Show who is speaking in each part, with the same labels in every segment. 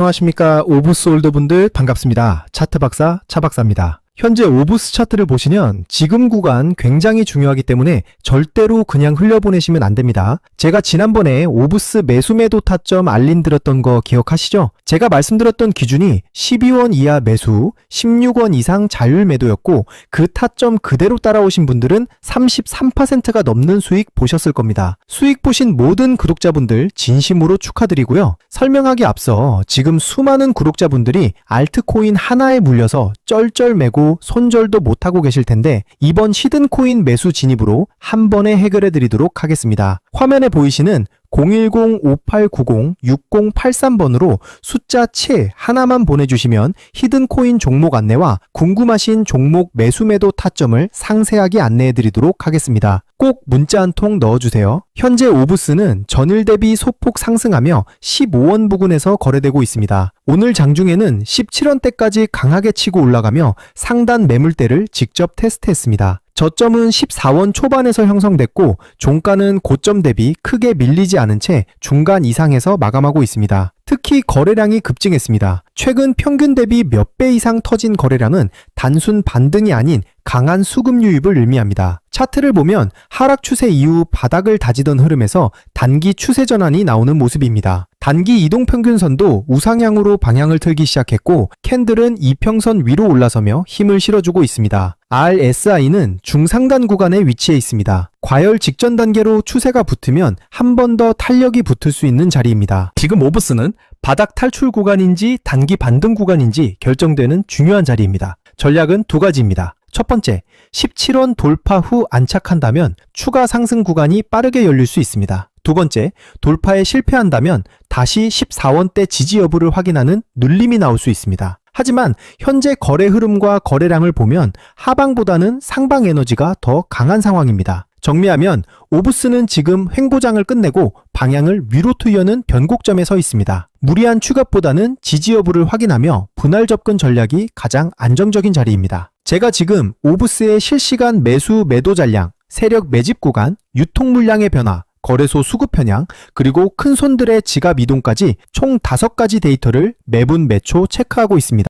Speaker 1: 안녕하십니까 오브스 올더분들 반갑습니다. 차트 박사 차 박사입니다. 현재 오브스 차트를 보시면 지금 구간 굉장히 중요하기 때문에 절대로 그냥 흘려보내시면 안 됩니다. 제가 지난번에 오브스 매수 매도 타점 알림 드렸던 거 기억하시죠? 제가 말씀드렸던 기준이 12원 이하 매수, 16원 이상 자율 매도였고 그 타점 그대로 따라오신 분들은 33%가 넘는 수익 보셨을 겁니다. 수익 보신 모든 구독자분들 진심으로 축하드리고요. 설명하기 앞서 지금 수많은 구독자분들이 알트코인 하나에 물려서 쩔쩔 매고 손절도 못하고 계실 텐데 이번 히든코인 매수 진입으로 한 번에 해결해 드리도록 하겠습니다. 화면에 보이시는 010-5890-6083번으로 숫자 7 하나만 보내주시면 히든코인 종목 안내와 궁금하신 종목 매수 매도 타점을 상세하게 안내해 드리도록 하겠습니다. 꼭 문자 한 통 넣어주세요. 현재 오브스는 전일 대비 소폭 상승하며 15원 부근에서 거래되고 있습니다. 오늘 장중에는 17원대까지 강하게 치고 올라가며 상단 매물대를 직접 테스트했습니다. 저점은 14원 초반에서 형성됐고 종가는 고점 대비 크게 밀리지 않은 채 중간 이상에서 마감하고 있습니다. 특히 거래량이 급증했습니다. 최근 평균 대비 몇 배 이상 터진 거래량은 단순 반등이 아닌 강한 수급 유입을 의미합니다. 차트를 보면 하락 추세 이후 바닥을 다지던 흐름에서 단기 추세 전환이 나오는 모습입니다. 단기 이동 평균선도 우상향으로 방향을 틀기 시작했고 캔들은 이평선 위로 올라서며 힘을 실어주고 있습니다. RSI는 중상단 구간에 위치해 있습니다. 과열 직전 단계로 추세가 붙으면 한 번 더 탄력이 붙을 수 있는 자리입니다. 지금 오브스는 바닥 탈출 구간인지 단기 반등 구간인지 결정되는 중요한 자리입니다. 전략은 두 가지입니다. 첫 번째, 17원 돌파 후 안착한다면 추가 상승 구간이 빠르게 열릴 수 있습니다. 두 번째, 돌파에 실패한다면 다시 14원대 지지 여부를 확인하는 눌림이 나올 수 있습니다. 하지만 현재 거래 흐름과 거래량을 보면 하방보다는 상방 에너지가 더 강한 상황입니다. 정리하면 오브스는 지금 횡보장을 끝내고 방향을 위로 트여는 변곡점에 서 있습니다. 무리한 추격보다는 지지 여부를 확인하며 분할 접근 전략이 가장 안정적인 자리입니다. 제가 지금 오브스의 실시간 매수 매도 잔량, 세력 매집 구간, 유통 물량의 변화, 거래소 수급 편향, 그리고 큰 손들의 지갑 이동까지 총 5가지 데이터를 매분 매초 체크하고 있습니다.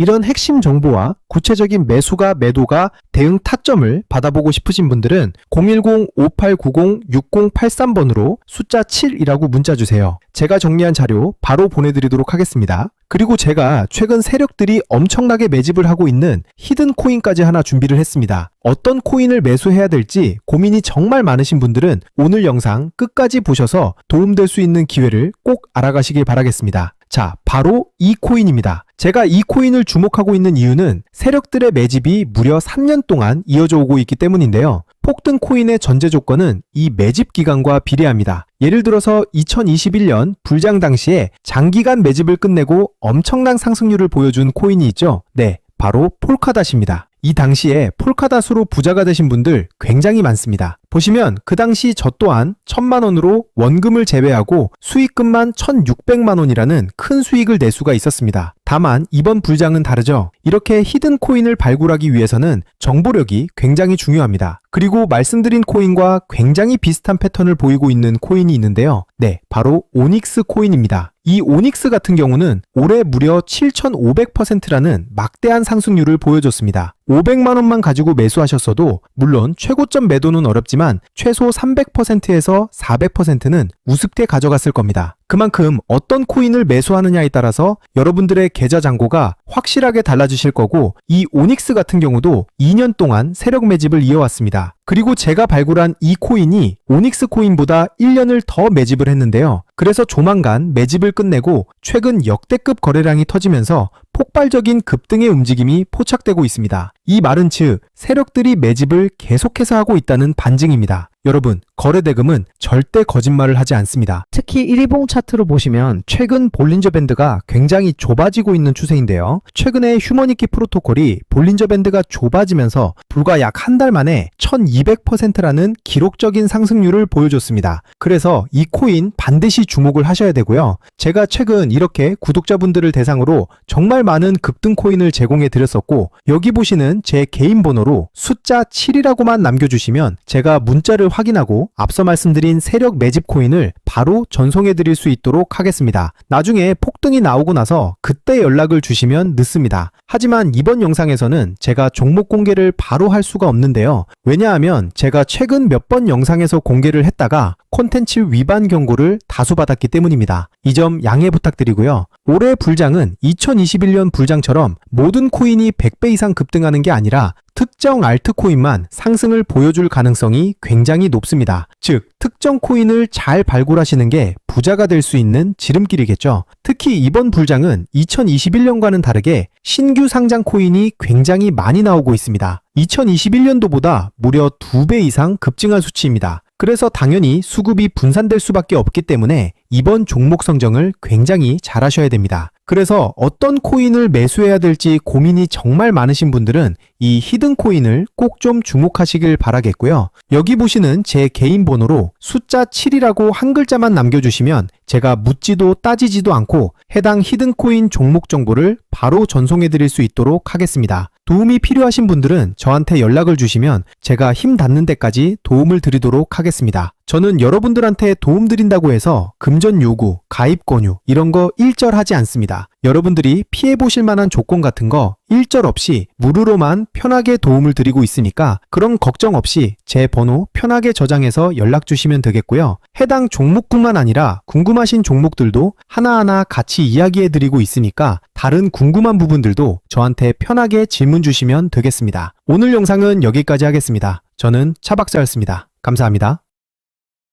Speaker 1: 이런 핵심 정보와 구체적인 매수가 매도가 대응 타점을 받아보고 싶으신 분들은 010-5890-6083번으로 숫자 7이라고 문자 주세요. 제가 정리한 자료 바로 보내드리도록 하겠습니다. 그리고 제가 최근 세력들이 엄청나게 매집을 하고 있는 히든 코인까지 하나 준비를 했습니다. 어떤 코인을 매수해야 될지 고민이 정말 많으신 분들은 오늘 영상 끝까지 보셔서 도움될 수 있는 기회를 꼭 알아가시길 바라겠습니다. 자, 바로 이 코인입니다. 제가 이 코인을 주목하고 있는 이유는 세력들의 매집이 무려 3년 동안 이어져 오고 있기 때문인데요. 폭등 코인의 전제 조건은 이 매집 기간과 비례합니다. 예를 들어서 2021년 불장 당시에 장기간 매집을 끝내고 엄청난 상승률을 보여준 코인이 있죠. 네, 바로 폴카닷입니다. 이 당시에 폴카닷으로 부자가 되신 분들 굉장히 많습니다. 보시면 그 당시 저 또한 천만 원으로 원금을 제외하고 수익금만 1600만 원이라는 큰 수익을 낼 수가 있었습니다. 다만 이번 불장은 다르죠. 이렇게 히든 코인을 발굴하기 위해서는 정보력이 굉장히 중요합니다. 그리고 말씀드린 코인과 굉장히 비슷한 패턴을 보이고 있는 코인이 있는데요. 네, 바로 오닉스 코인입니다. 이 오닉스 같은 경우는 올해 무려 7,500%라는 막대한 상승률을 보여줬습니다. 500만 원만 가지고 매수하셨어도 물론 최고점 매도는 어렵지만 최소 300%에서 400%는 우습게 가져갔을 겁니다. 그만큼 어떤 코인을 매수하느냐에 따라서 여러분들의 계좌 잔고가 확실하게 달라지실 거고 이 오닉스 같은 경우도 2년 동안 세력 매집을 이어왔습니다. 그리고 제가 발굴한 이 코인이 오닉스 코인보다 1년을 더 매집을 했는데요. 그래서 조만간 매집을 끝내고 최근 역대급 거래량이 터지면서 폭발적인 급등의 움직임이 포착되고 있습니다. 이 말은 즉 세력들이 매집을 계속해서 하고 있다는 반증입니다. 여러분, 거래대금은 절대 거짓말을 하지 않습니다. 특히 1위봉 차트로 보시면 최근 볼린저 밴드가 굉장히 좁아지고 있는 추세인데요. 최근에 휴머니키 프로토콜이 볼린저 밴드가 좁아지면서 불과 약 한 달 만에 1200%라는 기록적인 상승률을 보여줬습니다. 그래서 이 코인 반드시 주목을 하셔야 되고요. 제가 최근 이렇게 구독자분들을 대상으로 정말 많은 급등 코인을 제공해 드렸었고 여기 보시는 제 개인 번호로 숫자 7이라고만 남겨주시면 제가 문자를 확인하고 앞서 말씀드린 세력 매집 코인을 바로 전송해 드릴 수 있도록 하겠습니다. 나중에 폭등이 나오고 나서 그때 연락을 주시면 늦습니다. 하지만 이번 영상에서는 제가 종목 공개를 바로 할 수가 없는데요. 왜냐하면 제가 최근 몇 번 영상에서 공개를 했다가 콘텐츠 위반 경고를 다수 받았기 때문입니다. 이 점 양해 부탁드리고요. 올해 불장은 2021년 불장처럼 모든 코인이 100배 이상 급등하는 게 아니라 특정 알트코인만 상승을 보여줄 가능성이 굉장히 높습니다. 즉, 특정 코인을 잘 발굴하시는 게 부자가 될 수 있는 지름길이겠죠. 특히 이번 불장은 2021년과는 다르게 신규 상장 코인이 굉장히 많이 나오고 있습니다. 2021년도보다 무려 2배 이상 급증한 수치입니다. 그래서 당연히 수급이 분산될 수밖에 없기 때문에 이번 종목 성정을 굉장히 잘 하셔야 됩니다. 그래서 어떤 코인을 매수해야 될지 고민이 정말 많으신 분들은 이 히든 코인을 꼭 좀 주목하시길 바라겠고요. 여기 보시는 제 개인 번호로 숫자 7이라고 한 글자만 남겨주시면 제가 묻지도 따지지도 않고 해당 히든 코인 종목 정보를 바로 전송해 드릴 수 있도록 하겠습니다. 도움이 필요하신 분들은 저한테 연락을 주시면 제가 힘 닿는 데까지 도움을 드리도록 하겠습니다. 저는 여러분들한테 도움 드린다고 해서 금전 요구, 가입 권유 이런 거 일절하지 않습니다. 여러분들이 피해 보실 만한 조건 같은 거 일절 없이 무료로만 편하게 도움을 드리고 있으니까 그런 걱정 없이 제 번호 편하게 저장해서 연락 주시면 되겠고요. 해당 종목뿐만 아니라 궁금하신 종목들도 하나하나 같이 이야기해 드리고 있으니까 다른 궁금한 부분들도 저한테 편하게 질문 주시면 되겠습니다. 오늘 영상은 여기까지 하겠습니다. 저는 차박사였습니다. 감사합니다.